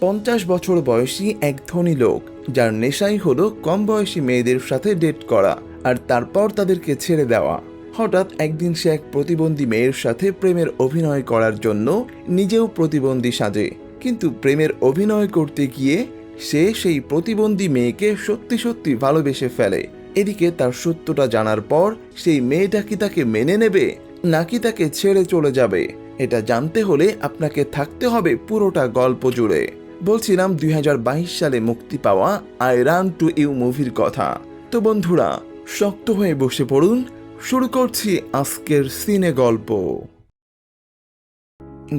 পঞ্চাশ বছর বয়সী এক ধনী লোক, যার নেশাই হলো কম বয়সী মেয়েদের সাথে ডেট করা আর তারপর তাদেরকে ছেড়ে দেওয়া। হঠাৎ একদিন সে এক প্রতিবন্ধী মেয়ের সাথে প্রেমের অভিনয় করার জন্য নিজেও প্রতিবন্ধী সাজে। কিন্তু প্রেমের অভিনয় করতে গিয়ে সে সেই প্রতিবন্ধী মেয়েকে সত্যি সত্যি ভালোবেসে ফেলে। এদিকে তার সত্যটা জানার পর সেই মেয়েটা কি তাকে মেনে নেবে, নাকি তাকে ছেড়ে চলে যাবে, এটা জানতে হলে আপনাকে থাকতে হবে পুরোটা গল্প জুড়ে। বলছিলাম দুই হাজার বাইশ সালে মুক্তি পাওয়া আই রান টু ইউ মুভির কথা। তো বন্ধুরা, শক্ত হয়ে বসে পড়ুন, শুরু করছি আজকের সিনে গল্প।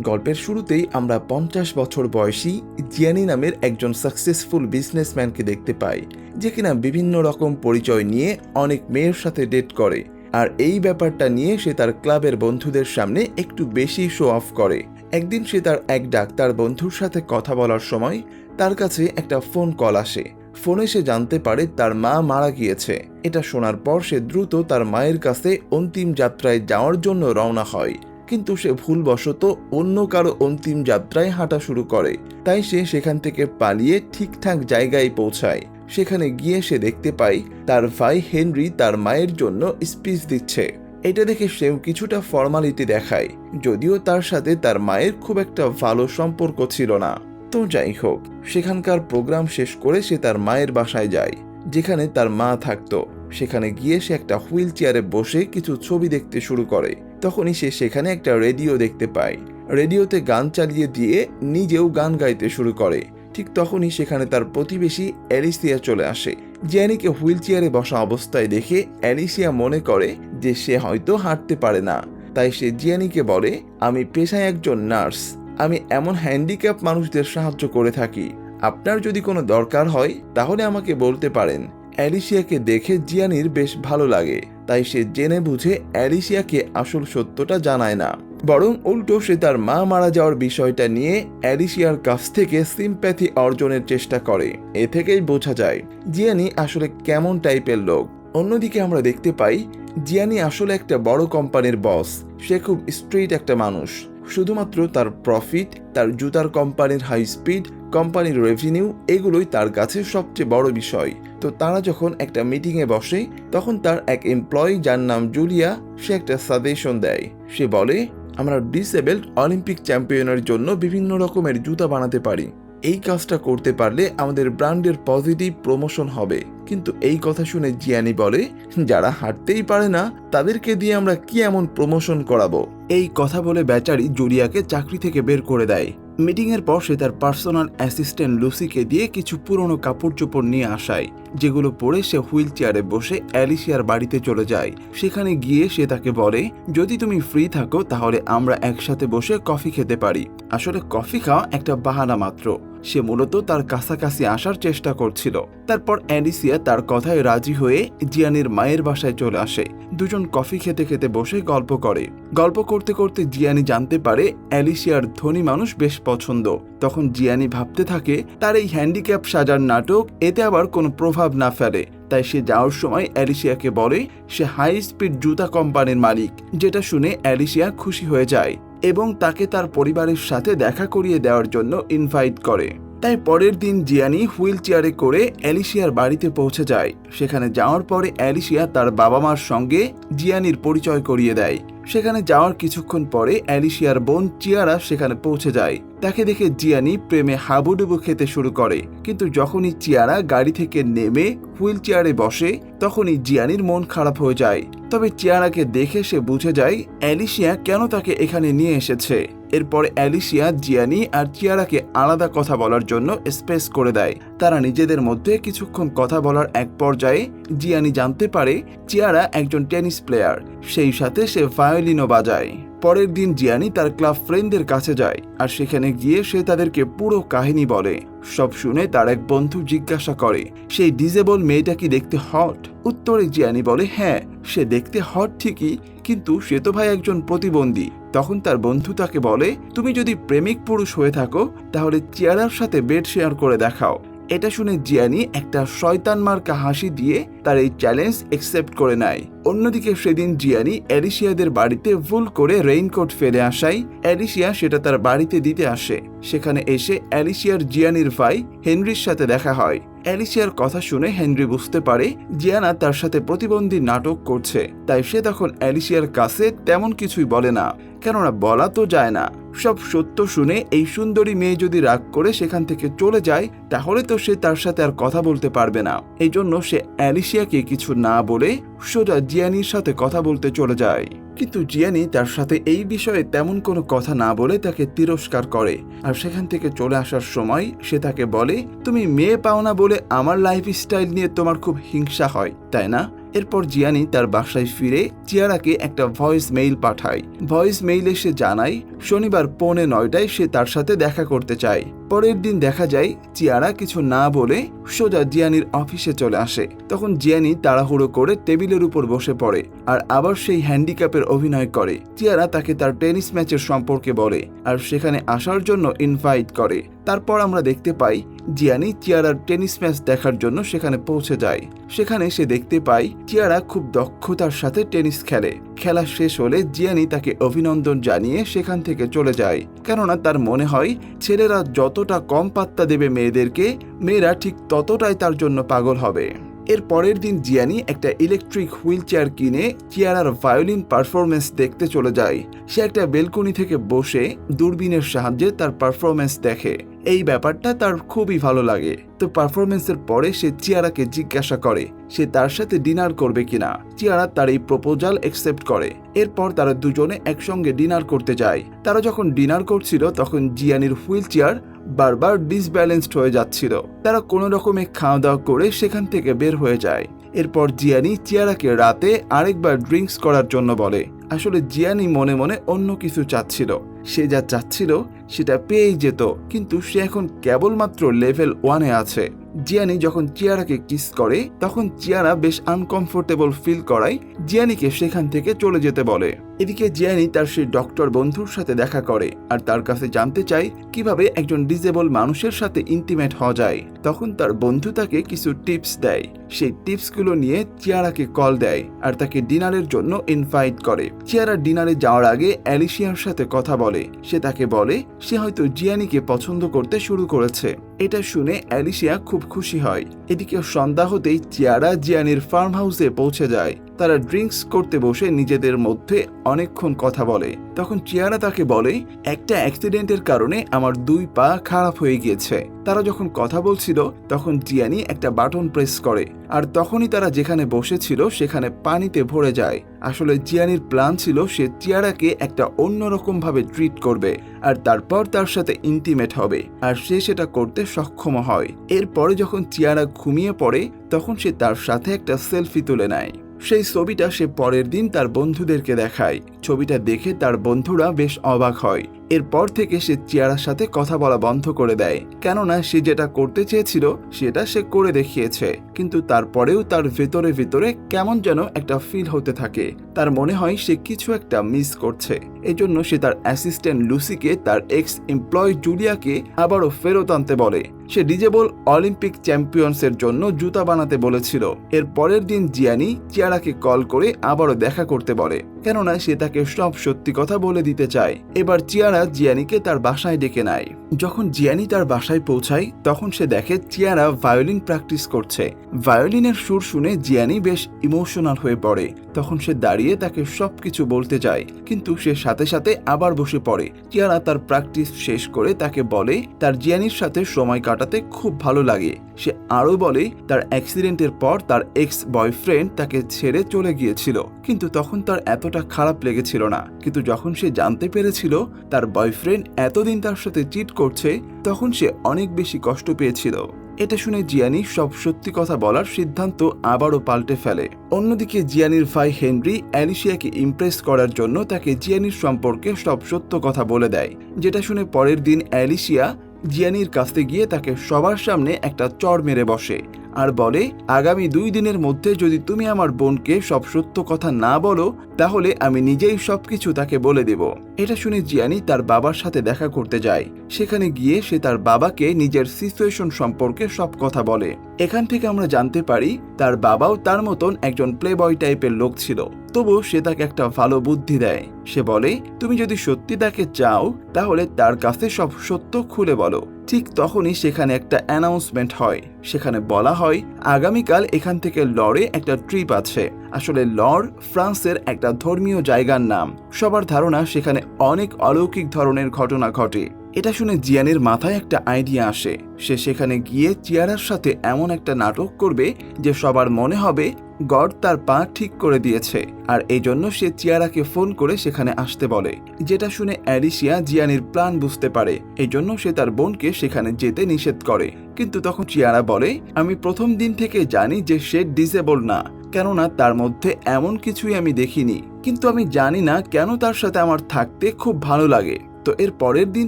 গল্পের শুরুতেই আমরা পঞ্চাশ বছর বয়সী জিয়ানি নামের একজন সাকসেসফুল বিজনেসম্যানকে দেখতে পাই, যে কিনা বিভিন্ন রকম পরিচয় নিয়ে অনেক মেয়ের সাথে ডেট করে, আর এই ব্যাপারটা নিয়ে সে তার ক্লাবের বন্ধুদের সামনে একটু বেশি শো অফ করে। একদিন সে তার এক ডাক্তার বন্ধুর সাথে কথা বলার সময় তার কাছে একটা ফোন কল আসে। ফোনে সে জানতে পারে তার মা মারা গিয়েছে। এটা শোনার পর সে দ্রুত তার মায়ের কাছে অন্তিম যাত্রায় যাওয়ার জন্য রওনা হয়। কিন্তু সে ভুলবশত অন্য কারও অন্তিম যাত্রায় হাঁটা শুরু করে। তাই সে সেখান থেকে পালিয়ে ঠিকঠাক জায়গায় পৌঁছায়। সেখানে গিয়ে সে দেখতে পায় তার ভাই হেনরি তার মায়ের জন্য স্পিচ দিচ্ছে। এটা দেখে সেও কিছুটা ফর্মালিটি দেখায়, যদিও তার সাথে তার মায়ের খুব একটা ভালো সম্পর্ক ছিল না। তো যাই হোক, সেখানকার প্রোগ্রাম শেষ করে সে তার মায়ের বাসায় যায়, যেখানে তার মা থাকতো। সেখানে গিয়ে সে একটা হুইল চেয়ারে বসে কিছু ছবি দেখতে শুরু করে। তখনই সে সেখানে একটা রেডিও দেখতে পায়। রেডিওতে গান চালিয়ে দিয়ে নিজেও গান গাইতে শুরু করে। ঠিক তখনই সেখানে তার প্রতিবেশী অ্যালিসিয়া চলে আসে জ্যানিকে হুইল চেয়ারে বসা অবস্থায় দেখে অ্যালিসিয়া মনে করে যে সে হয়তো হাঁটতে পারে না। তাই সে জিয়ানিকে বলে, আমি পেশায় একজন নার্স। আমি এমন হ্যান্ডিক্যাপ মানুষদের সাহায্য করে থাকি। আপনার যদি কোনো দরকার হয়, তাহলে আমাকে বলতে পারেন। অ্যালিসিয়াকে দেখে জিয়ানির বেশ ভালো লাগে। তাই সে জেনে বুঝে অ্যালিসিয়াকে আসল সত্যটা জানায় না। বরং উল্টো সে তার মা মারা যাওয়ার বিষয়টা নিয়ে অ্যালিসিয়ার কাছ থেকে সিম্প্যাথি অর্জনের চেষ্টা করে। এ থেকেই বোঝা যায়, জিয়ানি আসলে কেমন টাইপের লোক। অন্যদিকে আমরা দেখতে পাই জিয়ানি আসলে একটা বড় কোম্পানির বস। সে খুব স্ট্রেইট একটা মানুষ। শুধুমাত্র তার প্রফিট, তার জুতার কোম্পানির হাই স্পিড, কোম্পানির রেভিনিউ, এগুলোই তার কাছে সবচেয়ে বড় বিষয়। তো তারা যখন একটা মিটিংয়ে বসে, তখন তার এক এমপ্লয়ি যার নাম জুলিয়া, সে একটা সাজেশন দেয়। সে বলে, আমরা ডিসেবেলড অলিম্পিক চ্যাম্পিয়নের জন্য বিভিন্ন রকমের জুতা বানাতে পারি। এই কাজটা করতে পারলে আমাদের ব্র্যান্ডের পজিটিভ প্রমোশন হবে। কিন্তু এই কথা শুনে জিয়ানি বলে, যারা হাঁটতেই পারে না, তাদেরকে দিয়ে আমরা কি এমন প্রমোশন করাবো? এই কথা বলে বেচারি জুলিয়াকে চাকরি থেকে বের করে দেয়। মিটিংয়ের পর সে তার পার্সোনাল অ্যাসিস্ট্যান্ট লুসিকে দিয়ে কিছু পুরনো কাপড় চোপড় নিয়ে আসায়, যেগুলো পরে সে হুইল চেয়ারে বসে অ্যালিসিয়ার বাড়িতে চলে যায়। সেখানে গিয়ে সে তাকে বলে, যদি তুমি ফ্রি থাকো, তাহলে আমরা একসাথে বসে কফি খেতে পারি। আসলে কফি খাওয়া একটা বাহানা মাত্র। সে মূলত তার কাছাকাছি আসার চেষ্টা করছিল। তারপর অ্যালিসিয়া তার কথায় রাজি হয়ে জিয়ানির মায়ের বাসায় চলে আসে। দুজন কফি খেতে খেতে বসে গল্প করে। গল্প করতে করতে জিয়ানি জানতে পারে অ্যালিসিয়ার ধনী মানুষ বেশ পছন্দ। তখন জিয়ানি ভাবতে থাকে, তার এই হ্যান্ডিক্যাপ সাজার নাটক এতে আবার কোনো প্রভাব না ফেলে। তাই সে যাওয়ার সময় অ্যালিসিয়াকে বলে, সে হাই স্পিড জুতা কোম্পানির মালিক। যেটা শুনে অ্যালিসিয়া খুশি হয়ে যায়। এবং তাকে তার পরিবারের সাথে দেখা করিয়ে দেওয়ার জন্য ইনভাইট করে। তাই পরের দিন জিয়ানি হুইল চেয়ারে করে অ্যালিসিয়ার বাড়িতে পৌঁছে যায়। সেখানে যাওয়ার পরে অ্যালিসিয়া তার বাবা মার সঙ্গে জিয়ানির পরিচয় করিয়ে দেয়। সেখানে যাওয়ার কিছুক্ষণ পরে অ্যালিসিয়ার বোন চিয়ারা সেখানে পৌঁছে যায়। তাকে দেখে জিয়ানি প্রেমে হাবুডুবু খেতে শুরু করে। কিন্তু যখনই চিয়ারা গাড়ি থেকে নেমে হুইল চেয়ারে বসে, তখনই জিয়ানির মন খারাপ হয়ে যায়। তবে চিয়ারাকে দেখে সে বুঝে যায় অ্যালিসিয়া কেন তাকে এখানে নিয়ে এসেছে। এরপর অ্যালিসিয়া জিয়ানি আর চিয়ারাকে আলাদা কথা বলার জন্য স্পেস করে দেয়। তারা নিজেদের মধ্যে কিছুক্ষণ কথা বলার এক পর্যায়ে জিয়ানি জানতে পারে চিয়ারা একজন টেনিস প্লেয়ার। সেই সাথে সে ভায়োলিনও বাজায়। পরের দিন জিয়ানি তার ক্লাব ফ্রেন্ডদের কাছে যায় আর সেখানে গিয়ে সে তাদেরকে পুরো কাহিনী বলে। সব শুনে তার এক বন্ধু জিজ্ঞাসা করে, সেই ডিজেবল মেয়েটা কি দেখতে হট? উত্তরে জিয়ানি বলে হ্যাঁ সে দেখতে হট ঠিকই, কিন্তু সে তো ভাই একজন প্রতিবন্ধী। তখন তার বন্ধু তাকে বলে, তুমি যদি প্রেমিক পুরুষ হয়ে থাকো, তাহলে চেয়ারার সাথে বেড শেয়ার করে দেখাও। এটা শুনে জিয়ানি একটা শয়তান মার্কা হাসি দিয়ে তার এই চ্যালেঞ্জ একসেপ্ট করে নেয়। অন্যদিকে সেদিন জিয়ানি অ্যারিশিয়াদের বাড়িতে ভুল করে রেইনকোট ফেলে আসায় অ্যারিশিয়া সেটা তার বাড়িতে দিতে আসে। সেখানে এসে অ্যালিশিয়ার জিয়ানির ভাই হেনরির সাথে দেখা হয়। অ্যালিশিয়ার কথা শুনে হেনরি বুঝতে পারে জিয়ানা তার সাথে প্রতিবন্ধী নাটক করছে, তাই সে তখন অ্যালিশিয়ার কাছে তেমন কিছুই বলে না, কেননা বলা তো যায় না। সব সত্য শুনে এই সুন্দরী মেয়ে যদি রাগ করে সেখান থেকে চলে যায়, তাহলে তো সে তার সাথে আর কথা বলতে পারবে না। এই জন্য সে অ্যালিশিয়াকে কিছু না বলে সোজা জিয়ানির সাথে কথা বলতে চলে যায়। কিন্তু জিয়ানি তার সাথে এই বিষয়ে তেমন কোনো কথা না বলে তাকে তিরস্কার করে। আর সেখান থেকে চলে আসার সময় সে তাকে বলে, তুমি মেয়ে পাও না বলে আমার লাইফ স্টাইল নিয়ে তোমার খুব হিংসা হয়, তাই না? এরপর জিয়ানি তার বাসায় ফিরে চিয়ারাকে একটা ভয়েস মেইল পাঠায়। ভয়েস মেইলে সে জানায়, শনিবার পৌনে নয়টায় সে তার সাথে দেখা করতে চায়। পরের দিন দেখা যায় চিয়ারা কিছু না বলে সোজা জিয়ানির অফিসে চলে আসে। তখন জিয়ানি তাড়াহুড়ো করে টেবিলের উপর বসে পড়ে আর আবার সেই হ্যান্ডিক্যাপের অভিনয় করে। চিয়ারা তাকে তার টেনিস ম্যাচের সম্পর্কে বলে আর সেখানে আসার জন্য ইনভাইট করে। তারপর আমরা দেখতে পাই, জিয়ানি চিয়ারার টেনিস ম্যাচ দেখার জন্য সেখানে পৌঁছে যায়। সেখানে সে দেখতে পায় চিয়ারা খুব দক্ষতার সাথে টেনিস খেলে। খেলা শেষ হলে জিয়ানি তাকে অভিনন্দন জানিয়ে সেখান থেকে চলে যায়। কেননা তার মনে হয় ছেলেরা যতটা কম পাত্তা দেবে মেয়েদেরকে, মেয়েরা ঠিক ততটাই তার জন্য পাগল হবে। এর পরের দিন জিয়ানি একটা ইলেকট্রিক হুইল চেয়ার কিনে চিয়ারার ভায়োলিন পারফরমেন্স দেখতে চলে যায়। সে একটা বেলকনি থেকে বসে দূরবীনের সাহায্যে তার পারফরমেন্স দেখে। এই ব্যাপারটা তার খুবই ভালো লাগে। তো পারফরমেন্সের পরে সে চিয়ারাকে জিজ্ঞাসা করে, সে তার সাথে ডিনার করবে কিনা? চিয়ারা তার এই প্রপোজাল অ্যাকসেপ্ট করে। এরপর তারা দুজনে একসঙ্গে ডিনার করতে যায়। তারা যখন ডিনার করছিল, তখন জিয়ানির হুইল চেয়ার বারবার ডিসব্যালেন্সড হয়ে যাচ্ছিল। তারা কোনো রকমে খাওয়া দাওয়া করে সেখান থেকে বের হয়ে যায়। এরপর জিয়ানি চিয়ারাকে রাতে আরেকবার ড্রিঙ্কস করার জন্য বলে। আসলে জিয়ানি মনে মনে অন্য কিছু চাচ্ছিল। সে যা চাচ্ছিল সেটা পেয়েই যেত, কিন্তু সে এখন কেবলমাত্র লেভেল ওয়ানে আছে। জিয়ানি যখন চিয়ারাকে কিস করে, তখন চিয়ারা বেশ আনকমফোর্টেবল ফিল করায়, জিয়ানিকে সেখান থেকে চলে যেতে বলে। এদিকে জিয়ানি তার সেই ডক্টর বন্ধুর সাথে দেখা করে, আর তার কাছে জানতে চায় কীভাবে একজন ডিজেবল মানুষের সাথে ইন্টিমেট হওয়া যায়। তখন তার বন্ধু তাকে কিছু টিপস দেয়। সেই টিপসগুলো নিয়ে চিয়ারাকে কল দেয়, আর তাকে ডিনারের জন্য ইনভাইট করে। চিয়ারা ডিনারে যাওয়ার আগে অ্যালিশিয়ার সাথে কথা বলে। সে তাকে বলে, সে হয়তো জিয়ানিকে পছন্দ করতে শুরু করেছে। এটা শুনে অ্যালিশিয়া খুব খুশি হয়। এদিকে সন্ধ্যা হতেই চিয়ারা জিয়ানির ফার্ম হাউসে পৌঁছে যায়। তারা ড্রিঙ্কস করতে বসে নিজেদের মধ্যে অনেকক্ষণ কথা বলে। তখন চিয়ারা তাকে বলে, একটা অ্যাক্সিডেন্টের কারণে আমার দুই পা খারাপ হয়ে গিয়েছে। তারা যখন কথা বলছিল, তখন জিয়ানি একটা বাটন প্রেস করে। আর তখনই তারা যেখানে বসেছিল, সেখানে পানিতে ভরে যায়। আসলে জিয়ানির প্ল্যান ছিল, সে চিয়ারাকে একটা অন্যরকম ভাবে ট্রিট করবে, আর তারপর তার সাথে ইন্টিমেট হবে। আর সে সেটা করতে সক্ষম হয়। এরপরে যখন চিয়ারা ঘুমিয়ে পড়ে, তখন সে তার সাথে একটা সেলফি তুলে নেয়। সেই ছবিটা সে পরের দিন তার বন্ধুদেরকে দেখায়। ছবিটা দেখে তার বন্ধুরা বেশ অবাক হয়। এরপর থেকে সে চিয়ারার সাথে কথা বলা বন্ধ করে দেয়। কেননা সে যেটা করতে চেয়েছিল, সেটা সে করে দেখিয়েছে। কিন্তু তারপরেও তার ভেতরে ভেতরে কেমন যেন একটা ফিল হতে থাকে। তার মনে হয় সে কিছু একটা মিস করছে। এজন্য সে তার অ্যাসিস্ট্যান্ট লুসিকে তার এক্স এমপ্লয় জুলিয়াকে আবারও ফেরত আনতে বলে। সে ডিজেবল অলিম্পিক চ্যাম্পিয়ন্সের জন্য জুতা বানাতে বলেছিল। এর পরের দিন জিয়ানি চিয়ারাকে কল করে আবারও দেখা করতে বলে। কেননা সে তাকে সব সত্যি কথা বলে দিতে চায়। এবার চিয়ারা জিয়ানিকে তার বাসায় ডেকে নেয়। যখন জিয়ানি তার বাসায় পৌঁছায়, তখন সে দেখে চিয়ারা ভায়োলিন প্র্যাকটিস করছে। ভায়োলিনের সুর শুনে জিয়ানি বেশ ইমোশনাল হয়ে পড়ে। তখন সে দাঁড়িয়ে তাকে সবকিছু বলতে যায় কিন্তু সে সাথে সাথে আবার বসে পড়ে। চিয়ারা তার প্র্যাকটিস শেষ করে তাকে বলে, তার জিয়ানির সাথে সময় কাটাতে খুব ভালো লাগে। সে আরও বলে, তার অ্যাক্সিডেন্টের পর তার এক্স বয়ফ্রেন্ড তাকে ছেড়ে চলে গিয়েছিল, কিন্তু তখন তার এতটা খারাপ লেগেছিল না। কিন্তু যখন সে জানতে পেরেছিল তার বয়ফ্রেন্ড এতদিন তার সাথে চিট করছে, তখন সে অনেক বেশি কষ্ট পেয়েছিল। এটা শুনে জিয়ানি সব সত্যি কথা বলার সিদ্ধান্ত আবারও পাল্টে ফেলে। অন্যদিকে জিয়ানির ভাই হেনরি অ্যালিশিয়াকে ইমপ্রেস করার জন্য তাকে জিয়ানির সম্পর্কে সব সত্য কথা বলে দেয়, যেটা শুনে পরের দিন অ্যালিশিয়া জিয়ানির কাছে গিয়ে তাকে সবার সামনে একটা চড় মেরে বসে। আর বলে, আগামী দুই দিনের মধ্যে যদি তুমি আমার বোনকে সব সত্য কথা না বলো, তাহলে আমি নিজেই সবকিছু তাকে বলে দেব এটা শুনে জিয়ানি তার বাবার সাথে দেখা করতে যায়। সেখানে গিয়ে সে তার বাবাকে নিজের সিচুয়েশন সম্পর্কে সব কথা বলে। এখান থেকে আমরা জানতে পারি, তার বাবাও তার মতন একজন প্লে বয় টাইপের লোক ছিল। তবু সে তাকে একটা ভালো বুদ্ধি দেয়। সে বলে, তুমি যদি সত্যি তাকে চাও, তাহলে তার কাছে সব সত্য খুলে বলো। ঠিক তখনই সেখানে একটা অ্যানাউন্সমেন্ট হয়। সেখানে বলা হয়, আগামীকাল এখান থেকে লরে একটা ট্রিপ আছে। আসলে লর ফ্রান্সের একটা ধর্মীয় জায়গার নাম। সবার ধারণা সেখানে অনেক অলৌকিক ধরনের ঘটনা ঘটে। এটা শুনে জিয়ানের মাথায় একটা আইডিয়া আসে। সে সেখানে গিয়ে চিয়ারার সাথে এমন একটা নাটক করবে যে সবার মনে হবে গড তার পা ঠিক করে দিয়েছে, আর এই জন্য সে চিয়ারাকে ফোন করে সেখানে আসতে বলে, যেটা শুনে অ্যারিসিয়া জিয়ানির প্ল্যান বুঝতে পারে, এই জন্য সে তার বোনকে সেখানে যেতে নিষেধ করে। কিন্তু তখন চিয়ারা বলে, আমি প্রথম দিন থেকে জানি যে সে ডিসেবল না, কেননা তার মধ্যে এমন কিছুই আমি দেখিনি। কিন্তু আমি জানি না কেন তার সাথে আমার থাকতে খুব ভালো লাগে। তো এর পরের দিন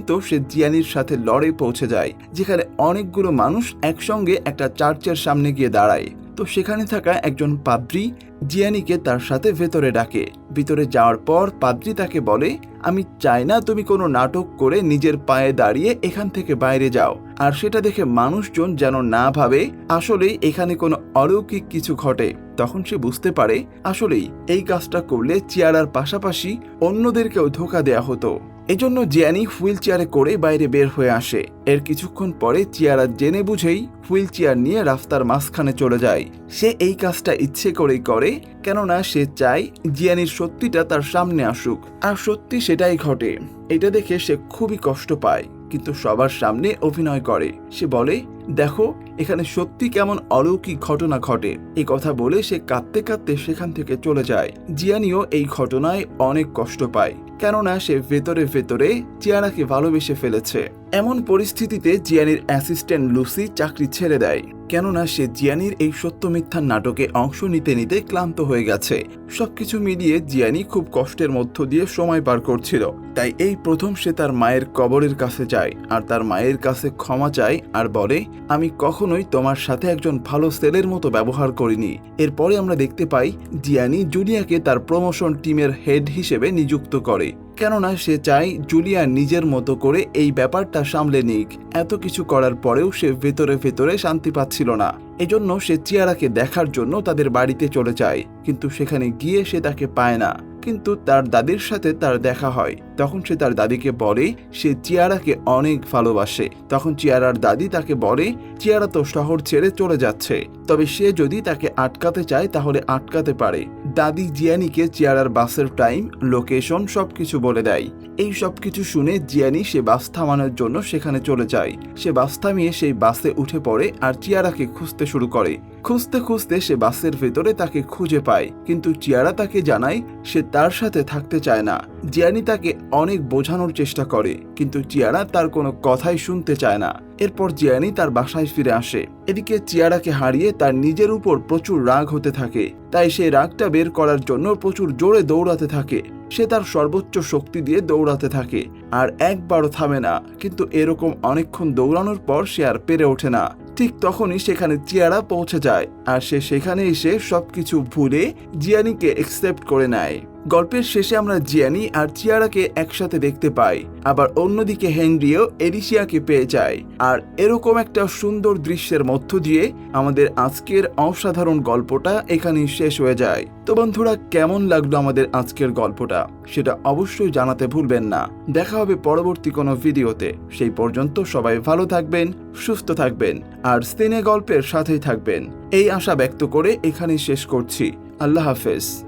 তো সে জিয়ানির সাথে লড়ে পৌঁছে যায়, যেখানে অনেকগুলো মানুষ একসঙ্গে একটা চার্চের সামনে গিয়ে দাঁড়ায়। তো সেখানে থাকা একজন পাদ্রি জিয়ানিকে তার সাথে ভেতরে ডাকে। ভিতরে যাওয়ার পর পাদ্রি তাকে বলে, আমি চাই না তুমি কোনো নাটক করে নিজের পায়ে দাঁড়িয়ে এখান থেকে বাইরে যাও। আর সেটা দেখে মানুষজন যেন না ভাবে, আসলেই এখানে কোনো অলৌকিক কিছু ঘটে। তখন সে বুঝতে পারে, আসলেই এই কাজটা করলে চেয়ারার পাশাপাশি অন্যদেরকেও ধোকা দেয়া হতো। এজন্য জিয়ানি হুইল চেয়ারে করে বাইরে বের হয়ে আসে। এর কিছুক্ষণ পরে চিয়ারা জেনে বুঝেই হুইল চেয়ার নিয়ে রাস্তার মাঝখানে চলে যায়। সে এই কাজটা ইচ্ছে করেই করে, কেননা সে চায় জিয়ানির সত্যিটা তার সামনে আসুক। আর সত্যি সেটাই ঘটে। এটা দেখে সে খুবই কষ্ট পায়, কিন্তু সবার সামনে অভিনয় করে। সে বলে, দেখো, এখানে সত্যি কেমন অলৌকিক ঘটনা ঘটে। এই কথা বলে সে কাঁদতে কাঁদতে সেখান থেকে চলে যায়। জিয়ানিও এই ঘটনায় অনেক কষ্ট পায়। কেননা সে ভেতরে ভেতরে চিয়ারাকে ভালোবেসে ফেলেছে। এমন পরিস্থিতিতে জিয়ানির অ্যাসিস্ট্যান্ট লুসি চাকরি ছেড়ে দেয়। কেননা সে জিয়ানির এই সত্য মিথ্যার নাটকে অংশ নিতে নিতে ক্লান্ত হয়ে গেছে। সবকিছু মিলিয়ে জিয়ানি খুব কষ্টের মধ্য দিয়ে সময় পার করছিল। তাই এই প্রথম সে তার মায়ের কবরের কাছে যায় আর তার মায়ের কাছে ক্ষমা চায় আর বলে, আমি কখনোই তোমার সাথে একজন ভালো সেলের মতো ব্যবহার করিনি। এরপরে আমরা দেখতে পাই, জিয়ানি জুলিয়াকে তার প্রমোশন টিমের হেড হিসেবে নিযুক্ত করে। কেননা সে চায় জুলিয়া নিজের মতো করে এই ব্যাপারটা সামলে নিক। এত কিছু করার পরেও সে ভেতরে ভেতরে শান্তি পাচ্ছিল না। এজন্য সে চিয়ারাকে দেখার জন্য তাদের বাড়িতে চলে যায়, কিন্তু সেখানে গিয়ে সে তাকে পায় না। কিন্তু তার দাদির সাথে তার দেখা হয়। তখন সে তার দাদিকে বলে, সে চিয়ারাকে অনেক ভালোবাসে। তখন চিয়ারার দাদি তাকে বলে, চিয়ারা তো শহর ছেড়ে চলে যাচ্ছে। তবে সে যদি তাকে আটকাতে চায়, তাহলে আটকাতে পারে। দাদি জিয়ানিকে চিয়ারার বাসের টাইম, লোকেশন সবকিছু বলে দেয়। এই সব কিছু শুনে জিয়ানি সে বাস থামানোর জন্য সেখানে চলে যায়। সে বাস থামিয়ে সেই বাসে উঠে পড়ে আর চিয়ারাকে খুঁজতে শুরু করে। খুঁজতে খুঁজতে সে বাসের ভেতরে তাকে খুঁজে পায়, কিন্তু চিয়ারা তাকে জানায় সে তার সাথে থাকতে চায় না। জিয়ানি তাকে অনেক বোঝানোর চেষ্টা করে, কিন্তু চিয়ারা তার কোনো কথাই শুনতে চায় না। এরপর জিয়ানি তার বাসায় ফিরে আসে। এদিকে চিয়ারাকে হারিয়ে তার নিজের উপর প্রচুর রাগ হতে থাকে, তাই সে রাগটা বের করার জন্য প্রচুর জোরে দৌড়াতে থাকে। সে তার সর্বোচ্চ শক্তি দিয়ে দৌড়াতে থাকে, আর একবারও থামে না, কিন্তু এরকম অনেকক্ষণ দৌড়ানোর পর সে আর পেরে ওঠে না। ঠিক তখনই সেখানে চেয়ারা পৌঁছে যায়, আর সে সেখানে এসে সবকিছু ভুলে জিয়ানিকে অ্যাকসেপ্ট করে নেয়। গল্পের শেষে আমরা জিয়ানি আর চিয়ারাকে একসাথে দেখতে পাই। আবার অন্যদিকে হেনরিও এডিসিয়াকে পেয়ে যায়। আর এরকম একটা সুন্দর দৃশ্যের মধ্য দিয়ে আমাদের আজকের অসাধারণ গল্পটা এখানেই শেষ হয়ে যায়। তো বন্ধুরা, কেমন লাগল আমাদের আজকের গল্পটা? সেটা অবশ্যই জানাতে ভুলবেন না। দেখা হবে পরবর্তী কোনো ভিডিওতে। সেই পর্যন্ত সবাই ভালো থাকবেন, সুস্থ থাকবেন, আর সিনে গল্পের সাথেই থাকবেন। এই আশা ব্যক্ত করে এখানেই শেষ করছি। আল্লাহ হাফেজ।